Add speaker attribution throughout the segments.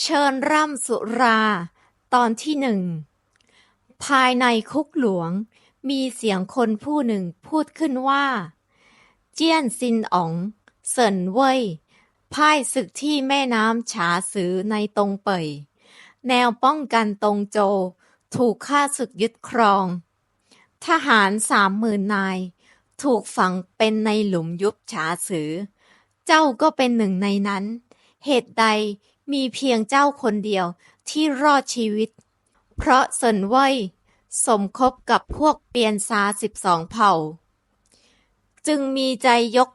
Speaker 1: เชิญร่ำสุรา ตอนที่หนึ่ง ภายในคุกหลวง มีเสียงคนผู้หนึ่งพูดขึ้นว่า เจี้ยนซินอ๋องเซินเว่ยพ่ายศึกที่แม่น้ำฉาซือในตงเป่ย แนวป้องกันตงโจ ถูกฆ่าศึกยึดครอง ทหารสามหมื่นนาย ถูกฝังเป็นในหลุมยุบฉาซือ เจ้าก็เป็นหนึ่งในนั้น เหตุใด มีเพียงเจ้าคนเดียวที่รอดชีวิต เพราะเซินเว่ยสมคบกับพวกเปียนซาสิบสองเผ่า จึงมีใจยก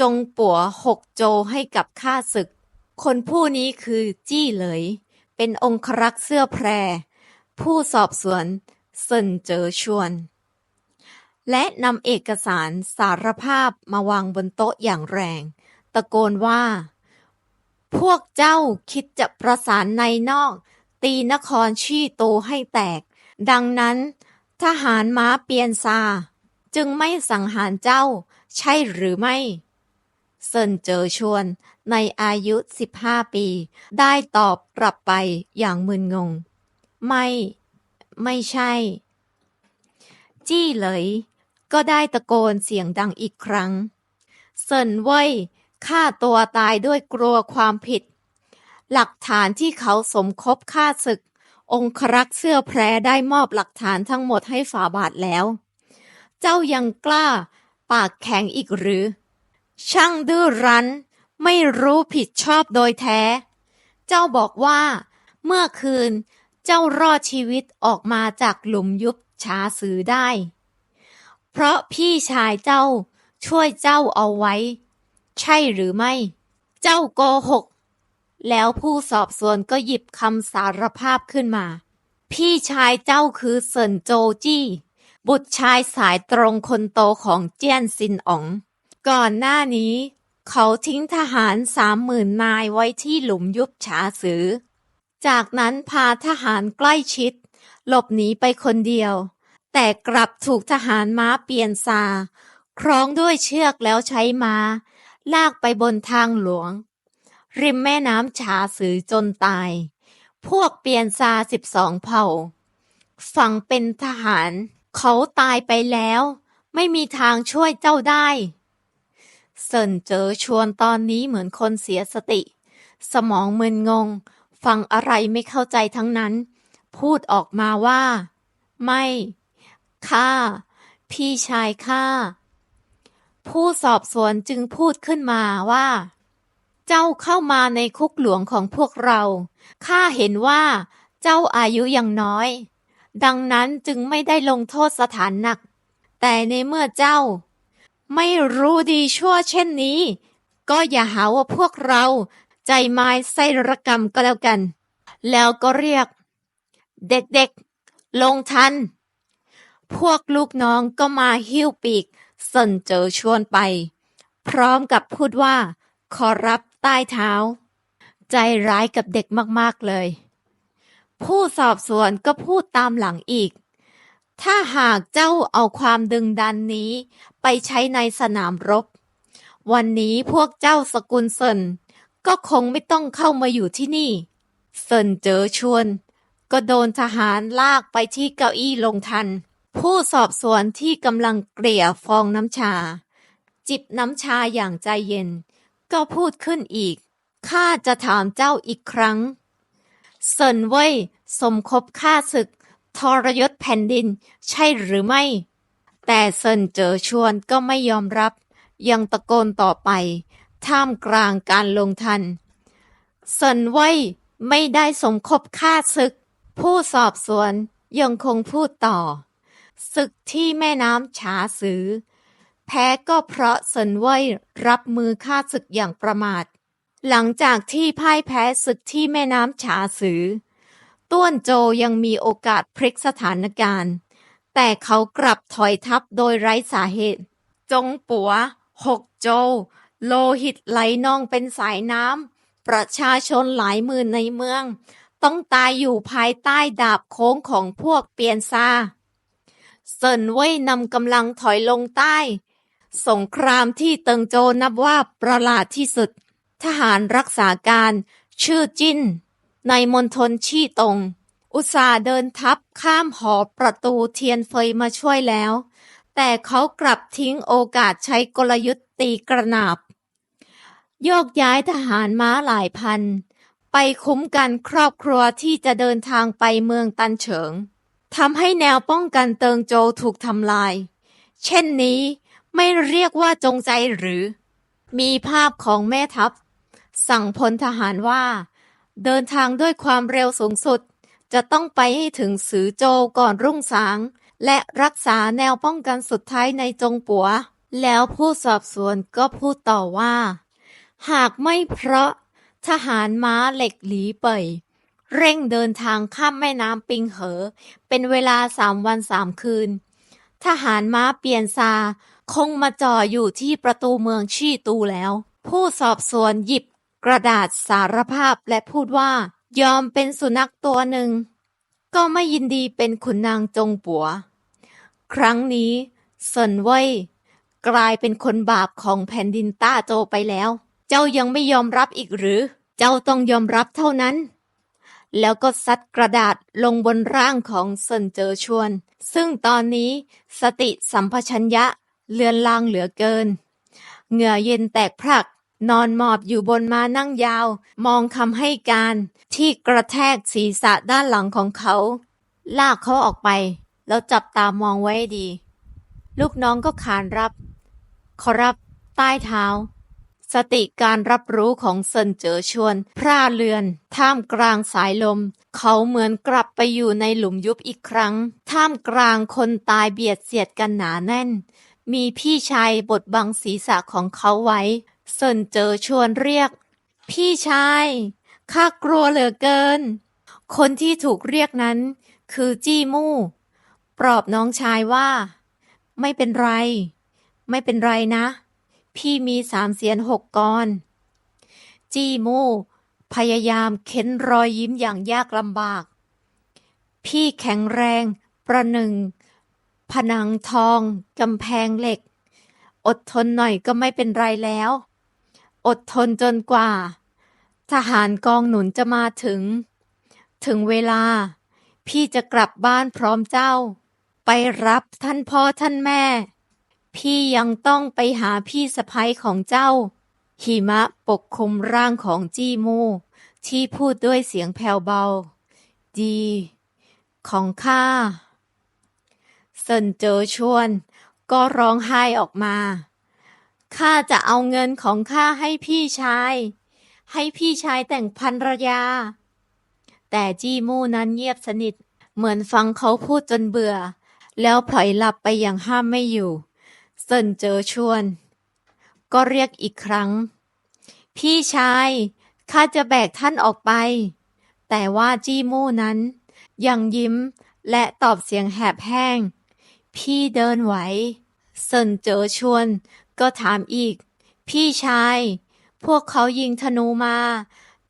Speaker 1: จงปัวหกโจให้กับข้าศึก คนผู้นี้คือจี้เหลย เป็นองครักษ์เสื้อแพร ผู้สอบสวนเซินเจอชวน และนำเอกสารสารภาพมาวางบนโต๊ะอย่างแรง ตะโกนว่า พวกเจ้าคิดจะประสานในนอก ตีนครชี่โตให้แตก ดังนั้น ทหารม้าเปียนซา จึงไม่สังหารเจ้า ใช่หรือไม่ เซินเจอชวนในอายุ 15 ปี ได้ตอบกลับไปอย่างมึนงง ไม่ ไม่ใช่ จี้เลย ก็ได้ตะโกนเสียงดังอีกครั้ง เซินเว่ย ฆ่าตัวตายด้วยกลัวความผิด หลักฐานที่เขาสมคบฆ่าศึก องครักษ์เสื้อแพรได้มอบหลักฐานทั้งหมดให้ฝาบาทแล้ว เจ้ายังกล้า ปากแข็งอีกหรือ ช่างดื้อรั้น ไม่รู้ผิดชอบโดยแท้ เจ้าบอกว่า เมื่อคืนเจ้ารอดชีวิตออกมาจากหลุมยุบชาสือได้ เพราะพี่ชายเจ้าช่วยเจ้าเอาไว้ ใช่หรือไม่ เจ้าโกหก แล้วผู้สอบสวนก็หยิบคำสารภาพขึ้นมา พี่ชายเจ้าคือเซินโจจี้ บุตรชายสายตรงคนโตของเจี้ยนซินอ๋อง ก่อนหน้านี้ เขาทิ้งทหารสามหมื่นนายไว้ที่หลุมยุบฉาซือ จากนั้นพาทหารใกล้ชิด หลบหนีไปคนเดียว แต่กลับถูกทหารม้าเปลี่ยนซาคล้องด้วยเชือกแล้วใช้ม้า ลากไปบนทางหลวง ริมแม่น้ำฉาซือจนตาย พวกเปียนซาสิบสองเผ่า ฝังเป็นทหาร เขาตายไปแล้ว ไม่มีทางช่วยเจ้าได้เซินเจอชวนตอนนี้เหมือนคนเสียสติ สมองมึนงง ฟังอะไรไม่เข้าใจทั้งนั้น พูดออกมาว่า ไม่ข้าพี่ชายข้า ผู้สอบสวนจึงพูดขึ้นมาว่า เจ้าเข้ามาในคุกหลวงของพวกเรา ข้าเห็นว่าเจ้าอายุยังน้อย ดังนั้นจึงไม่ได้ลงโทษสถานหนัก แต่ในเมื่อเจ้า ไม่รู้ดีชั่วเช่นนี้ ก็อย่าหาว่าพวกเรา ใจไม้ไส้ระกรรมก็แล้วกัน แล้วก็เรียก เด็กๆ ลงทัน พวกลูกน้องก็มาหิ้วปีก เซินเจอชวนไป พร้อมกับพูดว่า ขอรับใต้เท้า ใจร้ายกับเด็กมาก ๆ เลย ผู้สอบสวนก็พูดตามหลังอีก ถ้าหากเจ้าเอาความดึงดันนี้ไปใช้ในสนามรบ วันนี้พวกเจ้าสกุลเซินก็คงไม่ต้องเข้ามาอยู่ที่นี่ เซินเจอชวน ก็โดนทหารลากไปที่เก้าอี้ลงทัน ผู้สอบสวนที่กำลังเกลี่ยฟองน้ำชา จิบน้ำชาอย่างใจเย็น ก็พูดขึ้นอีก ข้าจะถามเจ้าอีกครั้ง เซินเว่ยสมคบฆ่าศึก ทรยศแผ่นดิน ใช่หรือไม่ แต่เซินเจอชวนก็ไม่ยอมรับ ยังตะโกนต่อไป ท่ามกลางการลงทัน เซินเว่ยไม่ได้สมคบฆ่าศึก ผู้สอบสวนยังคงพูดต่อ ศึกที่แม่น้ำฉาซือ แพ้ก็เพราะเซินเว่ยรับมือฆ่าศึกอย่างประมาท หลังจากที่พ่ายแพ้ศึกที่แม่น้ำฉาซือ ต้วนโจยังมีโอกาสพลิกสถานการณ์ แต่เขากลับถอยทัพโดยไร้สาเหตุ จงปัว หกโจ โลหิตไหลนองเป็นสายน้ำ ประชาชนหลายหมื่นในเมือง ต้องตายอยู่ภายใต้ดาบโค้งของพวกเปียนซา เซินเว่ยนำกำลังถอยลงใต้ สงครามที่เติงโจนับว่าประหลาดที่สุด ทหารรักษาการชื่อจิ้น ในมณฑลชี่ตง อุตสาเดินทับข้ามหอประตูเทียนเฟยมาช่วยแล้ว แต่เขากลับทิ้งโอกาสใช้กลยุทธ์ตีกระหนาบ โยกย้ายทหารม้าหลายพัน ไปคุ้มกันครอบครัวที่จะเดินทางไปเมืองตันเฉิง ทำให้แนวป้องกันเติงโจวถูกทำลาย เช่นนี้ไม่เรียกว่าจงใจหรือ มีภาพของแม่ทัพ สั่งพลทหารว่า เดินทางด้วยความเร็วสูงสุด จะต้องไปให้ถึงสือโจวก่อนรุ่งสาง และรักษาแนวป้องกันสุดท้ายในจงปัว แล้วผู้สอบสวนก็พูดต่อว่า หากไม่เพราะทหารม้าเหล็กหลีเป่ย เร่งเดินทางข้ามแม่น้ำปิงเหอ เป็นเวลาสามวันสามคืน ทหารม้าเปลี่ยนซา คงมาจ่ออยู่ที่ประตูเมืองชี่ตูแล้ว ผู้สอบสวนหยิบกระดาษสารภาพและพูดว่า ยอมเป็นสุนัขตัวหนึ่ง ก็ไม่ยินดีเป็นขุนนางจงปัว ครั้งนี้เซินเว่ยกลายเป็นคนบาปของแผ่นดินต้าโจไปแล้ว เจ้ายังไม่ยอมรับอีกหรือ เจ้าต้องยอมรับเท่านั้น แล้วก็ซัดกระดาษลงบนร่างของเซินเจอชวน ซึ่งตอนนี้สติสัมปชัญญะเลือนลางเหลือเกิน เหงื่อเย็นแตกพรัก นอนหมอบอยู่บนมานั่งยาว มองคำให้การ ที่กระแทกศีรษะด้านหลังของเขา ลากเขาออกไป แล้วจับตามองไว้ดี ลูกน้องก็ขานรับ ขอรับใต้เท้า สติการรับรู้ของเซินเจอชวนพร่าเลือน ท่ามกลางสายลม เขาเหมือนกลับไปอยู่ในหลุมยุบอีกครั้ง ท่ามกลางคนตายเบียดเสียดกันหนาแน่น มีพี่ชายบดบังศีรษะของเขาไว้เซินเจอชวนเรียก พี่ชายข้ากลัวเหลือเกิน คนที่ถูกเรียกนั้น คือจี้มู่ปลอบน้องชายว่า ไม่เป็นไร ไม่เป็นไรนะ พี่มีสามเสียนหกกร จี้มู่ พยายามเค้นรอยยิ้มอย่างยากลำบาก พี่แข็งแรง ประหนึ่ง ผนังทองกำแพงเหล็ก อดทนหน่อยก็ไม่เป็นไรแล้ว อดทนจนกว่า ทหารกองหนุนจะมาถึง ถึงเวลา พี่จะกลับบ้านพร้อมเจ้า ไปรับท่านพ่อท่านแม่ พี่ยังต้องไปหาพี่สะพ้ยของเจ้า หิมะปกคลุมร่างของจี้มู ที่พูดด้วยเสียงแผ่วเบา ดี ของข้าเซินเจอชวน ก็ร้องไห้ออกมา ข้าจะเอาเงินของข้าให้พี่ชาย ให้พี่ชายแต่งพันรยา แต่จี้มู่นั้นเงียบสนิท เหมือนฟังเขาพูดจนเบื่อ แล้วพลอยหลับไปอย่างห้ามไม่อยู่ เซินเจอชวน ก็เรียกอีกครั้ง พี่ชายข้าจะแบกท่านออกไป แต่ว่าจี้มู่นั้น ยังยิ้มและตอบเสียงแหบแห้ง พี่เดินไหวเซินเจอชวน ก็ถามอีก พี่ชาย พวกเขายิงธนูมา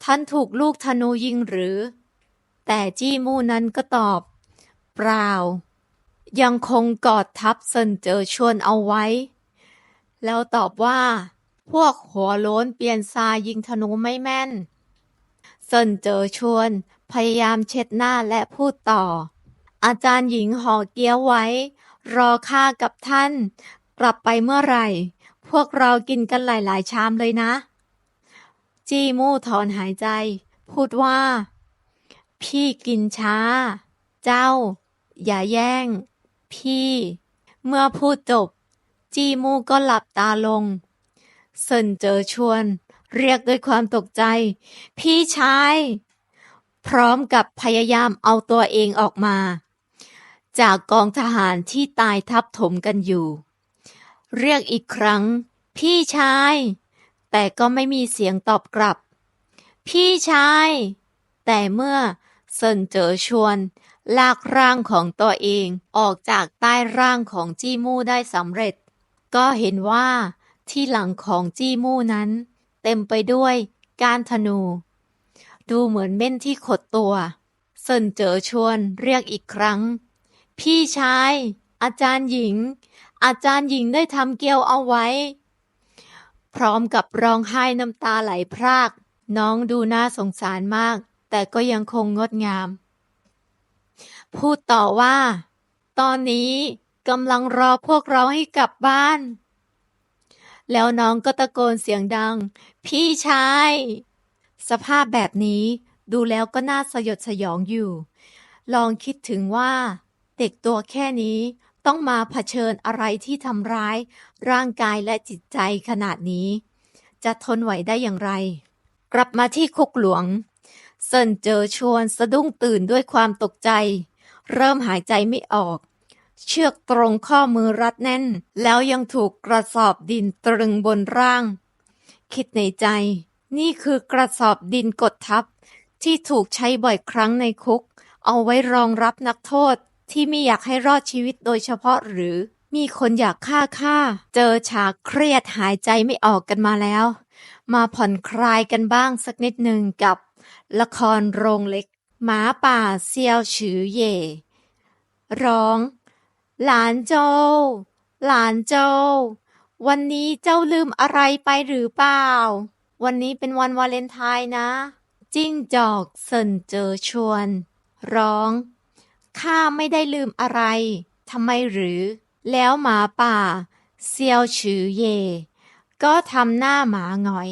Speaker 1: ท่านถูกลูกธนูยิงหรือ แต่จี้มู่นั้นก็ตอบ เปล่า ยังคงกอดทับเซินเจอชวนเอาไว้ แล้วตอบว่า พวกหัวโล้นเปลี่ยนซายิงธนูไม่แม่น เซินเจอชวน พยายามเช็ดหน้าและพูดต่อ อาจารย์หญิงห่อเกี้ยวไว้ รอข้ากับท่าน กลับไปเมื่อไหร่ พวกเรากินกันหลายๆชามเลยนะ จี้มู่ถอนหายใจ พูดว่า พี่กินช้า เจ้า อย่าแย่ง พี่ เมื่อพูดจบ จี้มู่ก็หลับตาลง เซินเจอชวน เรียกด้วยความตกใจ พี่ชาย พร้อมกับพยายามเอาตัวเองออกมา จากกองทหารที่ตายทับถมกันอยู่ เรียกอีกครั้ง พี่ชาย แต่ก็ไม่มีเสียงตอบกลับ พี่ชาย แต่เมื่อเซินเจอชวน ลากร่างของตัวเองออกจากใต้ร่างของจี้มู่ได้สำเร็จ ก็เห็นว่าที่หลังของจี้มู่นั้น เต็มไปด้วยก้านธนู ดูเหมือนเม่นที่ขดตัวเซินเจอชวนเรียกอีกครั้ง พี่ชาย อาจารย์หญิง อาจารย์หญิงได้ทำเกลียวเอาไว้ พร้อมกับร้องไห้น้ำตาไหลพราก น้องดูน่าสงสารมาก แต่ก็ยังคงงดงาม พูดต่อว่า ตอนนี้กำลังรอพวกเราให้กลับบ้าน แล้วน้องก็ตะโกนเสียงดัง พี่ชาย สภาพแบบนี้ดูแล้วก็น่าสยดสยองอยู่ ลองคิดถึงว่า เด็กตัวแค่นี้ต้องมาเผชิญอะไรที่ทำร้าย ร่างกายและจิตใจขนาดนี้ จะทนไหวได้อย่างไร กลับมาที่คุกหลวงเซินเจอชวนสะดุ้งตื่นด้วยความตกใจ เริ่มหายใจไม่ออก เชือกตรงข้อมือรัดแน่น แล้วยังถูกกระสอบดินตรึงบนร่าง คิดในใจ นี่คือกระสอบดินกดทับ ที่ถูกใช้บ่อยครั้งในคุก เอาไว้รองรับนักโทษที่ไม่อยากให้รอดชีวิตโดยเฉพาะหรือ มีคนอยากฆ่าฆ่า เจอฉากเครียดหายใจไม่ออกกันมาแล้ว มาผ่อนคลายกันบ้างสักนิดหนึ่งกับละครโรงเล็ก หมาป่าเซียวฉือเย่ร้อง หลานโจหลานโจวันนี้เจ้าลืมอะไรไปหรือเปล่า วันนี้เป็นวันวาเลนไทน์นะ จิ้งจอกเซินเจอชวน ร้อง ข้าไม่ได้ลืมอะไร ทำไมหรือ แล้วหมาป่า เซียวฉือเย่ก็ทำหน้าหมาหงอย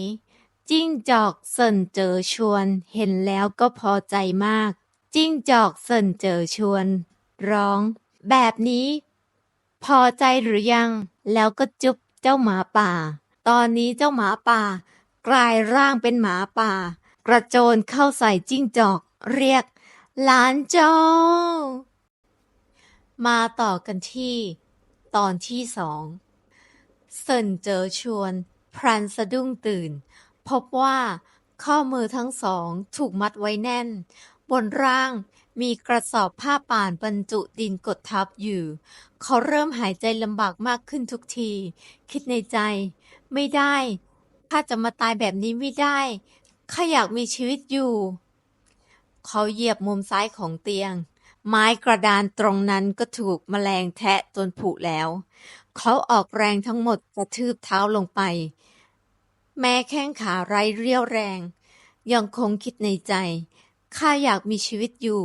Speaker 1: จิ้งจอกเซินเจอชวน เห็นแล้วก็พอใจมาก จิ้งจอกเซินเจอชวน ร้อง แบบนี้ พอใจหรือยัง แล้วก็จุ๊บเจ้าหมาป่า ตอนนี้เจ้าหมาป่า กลายร่างเป็นหมาป่า กระโจนเข้าใส่จิ้งจอก เรียกหลานโจมาต่อกันที่ ตอนที่สองเซินเจอชวนพลันสะดุ้งตื่น พบว่าข้อมือทั้งสองถูกมัดไว้แน่น บนร่างมีกระสอบผ้าป่านบรรจุดินกดทับอยู่ เขาเริ่มหายใจลำบากมากขึ้นทุกที คิดในใจ ไม่ได้ข้าจะมาตายแบบนี้ไม่ได้ข้าอยากมีชีวิตอยู่ เขาเหยียบมุมซ้ายของเตียง ไม้กระดานตรงนั้นก็ถูกแมลงแทะจนผุแล้ว เขาออกแรงทั้งหมดกระทืบเท้าลงไป แม้แข้งขาไร้เรี่ยวแรง ยังคงคิดในใจ ข้าอยากมีชีวิตอยู่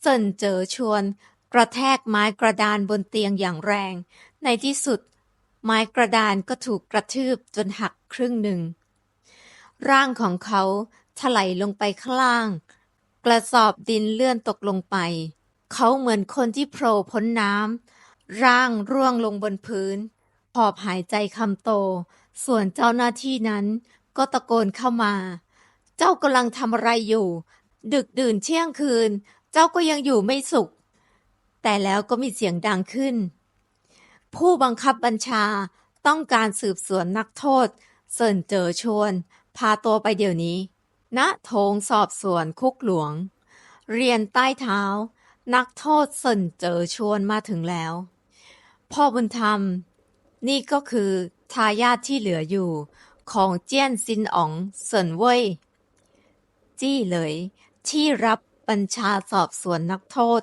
Speaker 1: เซินเจอชวน กระแทกไม้กระดานบนเตียงอย่างแรง ในที่สุด ไม้กระดานก็ถูกกระทืบจนหักครึ่งหนึ่ง ร่างของเขาถลายลงไปข้างล่าง กระสอบดินเลื่อนตกลงไป เขาเหมือนคนที่โผล่พ้นน้ำร่างร่วงลงบนพื้นหอบหายใจคำโต ส่วนเจ้าหน้าที่นั้นก็ตะโกนเข้ามา เจ้ากำลังทำอะไรอยู่ ดึกดื่นเที่ยงคืน เจ้าก็ยังอยู่ไม่สุข แต่แล้วก็มีเสียงดังขึ้น ผู้บังคับบัญชาต้องการสืบสวนนักโทษเซินเจอชวน พาตัวไปเดี๋ยวนี้ณโถงสอบสวนคุกหลวง เรียนใต้เท้า นักโทษเซินเจอชวนมาถึงแล้ว พ่อบุญธรรม นี่ก็คือ ทายาทที่เหลืออยู่ของเจี้ยนซินอ๋องเซินเว่ยจี้เหลยที่รับบัญชาสอบสวนนักโทษ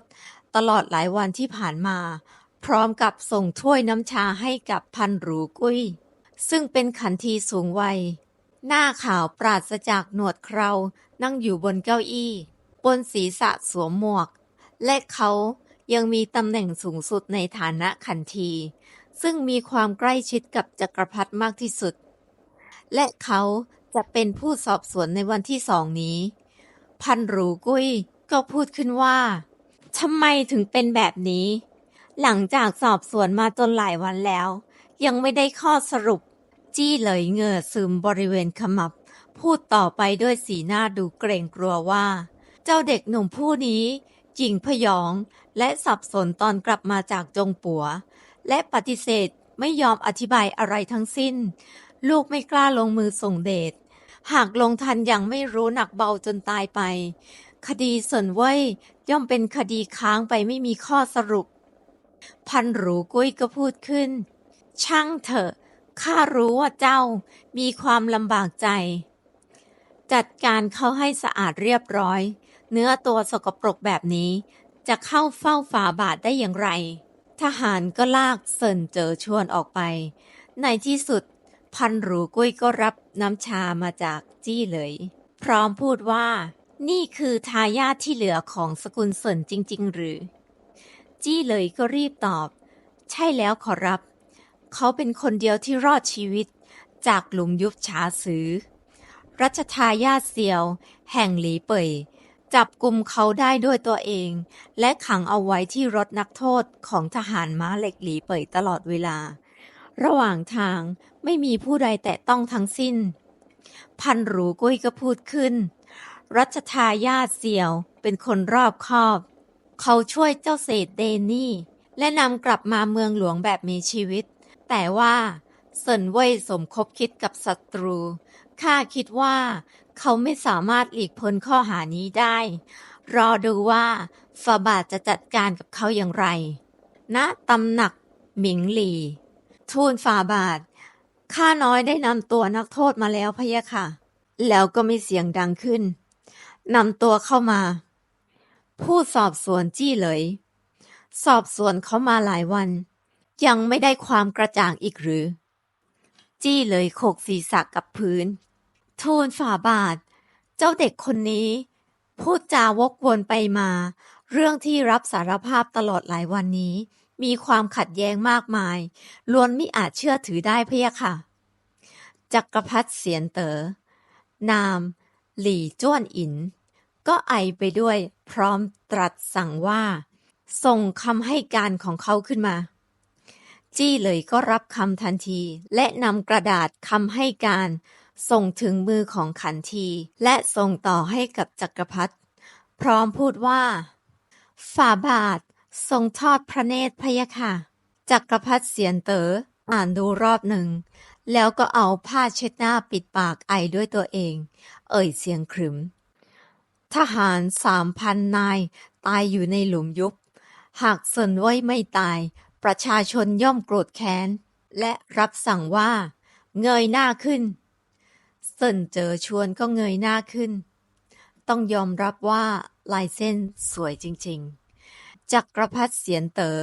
Speaker 1: ตลอดหลายวันที่ผ่านมา พร้อมกับส่งถ้วยน้ำชาให้กับพันหรูกุ้ย ซึ่งเป็นขันทีสูงวัย หน้าขาวปราศจากหนวดเครานั่งอยู่บนเก้าอี้ บนศีรษะสวมหมวก และเขายังมีตำแหน่งสูงสุดในฐานะขันที ซึ่งมีความใกล้ชิดกับจักรพรรดิมากที่สุด และเขาจะเป็นผู้สอบสวนในวันที่สองนี้ พันรูกุ้ยก็พูดขึ้นว่าทำไมถึงเป็นแบบนี้ หลังจากสอบสวนมาจนหลายวันแล้ว ยังไม่ได้ข้อสรุป จี้เหลยเงื่อซึมบริเวณขมับ พูดต่อไปด้วยสีหน้าดูเกรงกลัวว่า เจ้าเด็กหนุ่มผู้นี้หญิงพยองและสับสนตอนกลับมาจากจงปัว และปฏิเสธไม่ยอมอธิบายอะไรทั้งสิ้น ลูกไม่กล้าลงมือส่งเดชหากลงทันยังไม่รู้หนักเบาจนตายไป คดีเซินเว่ยย่อมเป็นคดีค้างไปไม่มีข้อสรุป พันหรูกุ้ยก็พูดขึ้น ช่างเถอะข้ารู้ว่าเจ้ามีความลำบากใจ จัดการเขาให้สะอาดเรียบร้อย เนื้อตัวสกปรกแบบนี้ จะเข้าเฝ้าฝาบาทได้อย่างไร ทหารก็ลากเซินเจอชวนออกไป ในที่สุดพันหรูกุ้ยก็รับน้ำชามาจากจี้เหลย พร้อมพูดว่า นี่คือทายาทที่เหลือของสกุลเซินจริง ๆ หรือ จี้เลยก็รีบตอบ ใช่แล้วขอรับ เขาเป็นคนเดียวที่รอดชีวิตจากหลุมยุบฉาซือ รัชทายาทเซียว แห่งหลีเป่ย จับกลุ่มเขาได้ด้วยตัวเอง และขังเอาไว้ที่รถนักโทษของทหารม้าเหล็กหลีเป่ยตลอดเวลา ระหว่างทางไม่มีผู้ใดแตะต้องทั้งสิ้น พันหรูกุ้ยก็พูดขึ้น รัชทายาทเซียวเป็นคนรอบคอบ เขาช่วยเจ้าเศษเดนนี่ และนำกลับมาเมืองหลวงแบบมีชีวิต แต่ว่าเซินเว่ยสมคบคิดกับศัตรู ข้าคิดว่า เขาไม่สามารถหลีกพ้นข้อหานี้ได้ รอดูว่าฟาบาทจะจัดการกับเขาอย่างไรณตำหนักหมิงหลีทูลฟาบาท ข้าน้อยได้นำตัวนักโทษมาแล้วพะยะค่ะ แล้วก็มีเสียงดังขึ้นนำตัวเข้ามา ผู้สอบสวนจี้เลย สอบสวนเขามาหลายวัน ยังไม่ได้ความกระจ่างอีกหรือ จี้เลยโขกศีรษะกับพื้น ทูลฝ่าบาท เจ้าเด็กคนนี้ พูดจาวกวนไปมา เรื่องที่รับสารภาพตลอดหลายวันนี้ มีความขัดแย้งมากมาย ล้วนไม่อาจเชื่อถือได้เพะยค่ะ จักรพรรดิเสียนเตอ๋อนาม หลี่จ้วนอิน ก็ไอไปด้วยพร้อมตรัสสั่งว่า ส่งคำให้การของเขาขึ้นมาจี้เลยก็รับคำทันทีและนำกระดาษคำให้การ ส่งถึงมือของขันที และส่งต่อให้กับจักรพรรดิพร้อมพูดว่า ฝ่าบาททรงทอดพระเนตรพะยะค่ะ จักรพรรดิเสียนเต๋ออ่านดูรอบหนึ่ง แล้วก็เอาผ้าเช็ดหน้าปิดปากไอด้วยตัวเอง เอ่ยเสียงขรึม ทหารสามพันนาย ตายอยู่ในหลุมยุบ หากเซินเว่ยไม่ตาย ประชาชนย่อมโกรธแค้น และรับสั่งว่า เงยหน้าขึ้น เซินเจอชวนก็เงยหน้าขึ้น ต้องยอมรับว่าลายเส้นสวยจริงๆ จักรพรรดิเสียนเตอ๋อ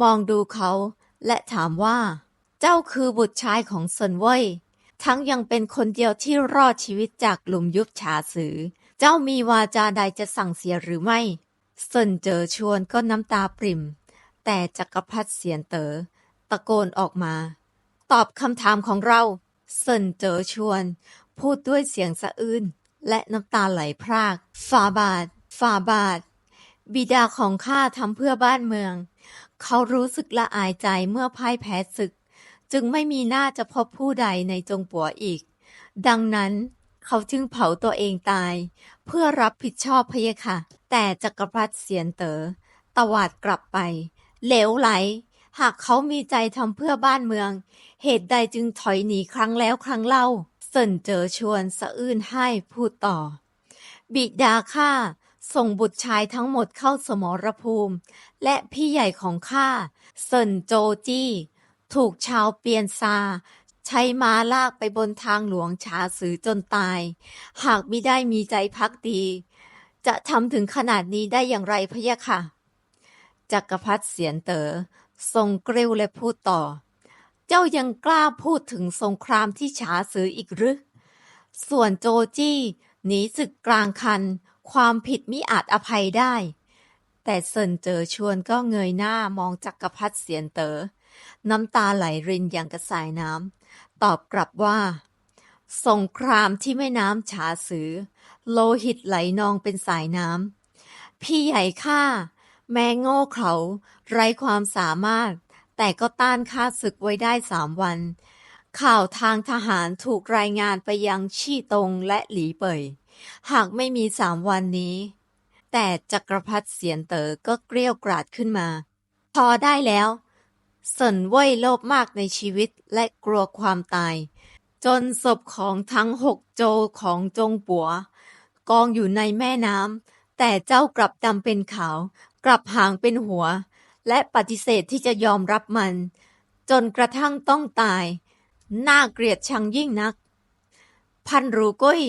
Speaker 1: มองดูเขาและถามว่า เจ้าคือบุตรชายของเซินเว่ยทั้งยังเป็นคนเดียวที่รอดชีวิตจากหลุมยุบฉาซือ เจ้ามีวาจาใดจะสั่งเสียหรือไม่เซินเจอชวนก็น้ำตาปริ่ม แต่จักรพรรดิเสียนเตอ๋อตะโกนออกมา ตอบคำถามของเราเซินเจอชวน พูดด้วยเสียงสะอื้นและน้ำตาไหลพราก ฝ่าบาท ฝ่าบาท บิดาของข้าทำเพื่อบ้านเมือง เขารู้สึกละอายใจเมื่อพ่ายแพ้ศึก จึงไม่มีหน้าจะพบผู้ใดในจงปัวอีก ดังนั้นเขาจึงเผาตัวเองตาย เพื่อรับผิดชอบพะยะค่ะ แต่จักรพรรดิเสียนเตอ๋อตวาดกลับไป เหลวไหล หากเขามีใจทำเพื่อบ้านเมือง เหตุใดจึงถอยหนีครั้งแล้วครั้งเล่า เซินเจอชวนสะอื้นให้พูดต่อ บิดาข้าส่งบุตรชายทั้งหมดเข้าสมรภูมิ และพี่ใหญ่ของข้าเซินโจจี้ ถูกชาวเปียนซา ใช้ม้าลากไปบนทางหลวงฉาซือจนตาย หากมิได้มีใจพักดี จะทำถึงขนาดนี้ได้อย่างไรพะยะค่ะ จักรพรรดิเสียนเตอ๋อทรงกริ้วและพูดต่อ เจ้ายังกล้าพูดถึงสงครามที่ฉาซืออีกหรือ ส่วนโจจี้หนีศึกกลางคัน ความผิดมิอาจอภัยได้ แต่เซินเจอชวนก็เงยหน้ามองจักรพรรดิเสียนเตอ๋อน้ำตาไหลรินอย่างกระสายน้ำ ตอบกลับว่า สงครามที่แม่น้ำฉาซือ โลหิตไหลนองเป็นสายน้ำ พี่ใหญ่ข้าแม้โง่เขา ไร้ความสามารถ แต่ก็ต้านข้าศึกไว้ได้สามวัน ข่าวทางทหารถูกรายงานไปยังชี่ตงและหลีเป่ย หากไม่มีสามวันนี้ แต่จักรพรรดิเสียนเต๋อก็เกรี้ยวกราดขึ้นมา พอได้แล้วเซินเว่ยโลภมากในชีวิตและกลัวความตาย จนศพของทั้งหกโจของจงปัว กองอยู่ในแม่น้ำแต่เจ้ากลับดำเป็นขาว กลับหางเป็นหัว และปฏิเสธที่จะยอมรับมัน จนกระทั่งต้องตาย น่าเกลียดชังยิ่งนัก พันรูกุ้ย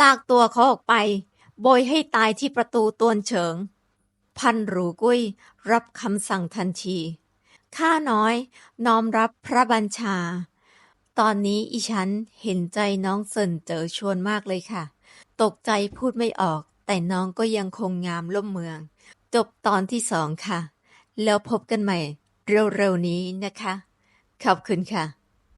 Speaker 1: ลากตัวเขาออกไป โบยให้ตายที่ประตูตวนเฉิง พันรูกุ้ย รับคำสั่งทันที ข้าน้อยน้อมรับพระบัญชา ตอนนี้อีฉันเห็นใจน้องเซินเจอชวนมากเลยค่ะ ตกใจพูดไม่ออก แต่น้องก็ยังคงงามล่มเมือง จบตอนที่สองค่ะ แล้วพบกันใหม่เร็วๆนี้นะคะ ขอบคุณค่ะ